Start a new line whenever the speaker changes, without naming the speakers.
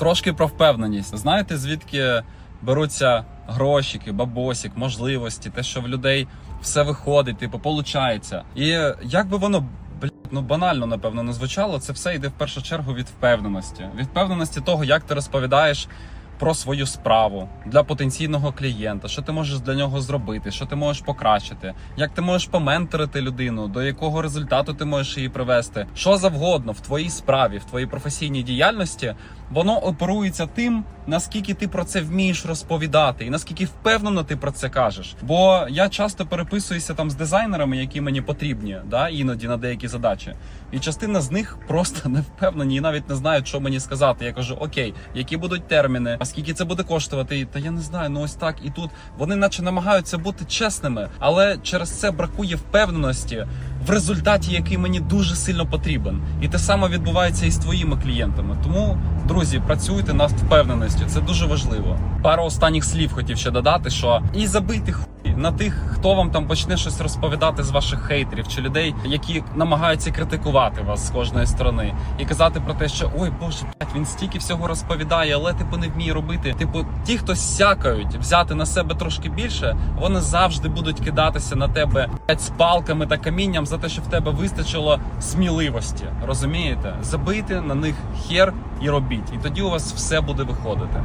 Трошки про впевненість. Знаєте, звідки беруться грошики, бабосік, можливості, те, що в людей все виходить, типу, получається. І як би воно. блядь, Ну, банально, напевно, не звучало. Це все йде в першу чергу від впевненості. Від впевненості того, як ти розповідаєш про свою справу для потенційного клієнта, що ти можеш для нього зробити, що ти можеш покращити, як ти можеш поменторити людину, до якого результату ти можеш її привести, що завгодно в твоїй справі, в твоїй професійній діяльності, воно оперується тим, наскільки ти про це вмієш розповідати, і наскільки впевнено ти про це кажеш. Бо я часто переписуюся там з дизайнерами, які мені потрібні, да, іноді на деякі задачі. І частина з них просто не впевнені і навіть не знають, що мені сказати. Я кажу: Окей, які будуть терміни, скільки це буде коштувати? Та я не знаю, ну ось так і тут. Вони наче намагаються бути чесними, але через це бракує впевненості в результаті, який мені дуже сильно потрібен. І те саме відбувається і з твоїми клієнтами. Тому, друзі, працюйте над впевненістю. Це дуже важливо. Пару останніх слів хотів ще додати, що і забити хуй на тих, хто вам там почне щось розповідати з ваших хейтерів чи людей, які намагаються критикувати вас з кожної сторони, і казати про те, що ой боже, блядь, він стільки всього розповідає, але типу не вміє робити. Типу, ті, хто сякають взяти на себе трошки більше, вони завжди будуть кидатися на тебе блядь, з палками та камінням за те, що в тебе вистачило сміливості. Розумієте? Забийте на них хер і робіть, і тоді у вас все буде виходити.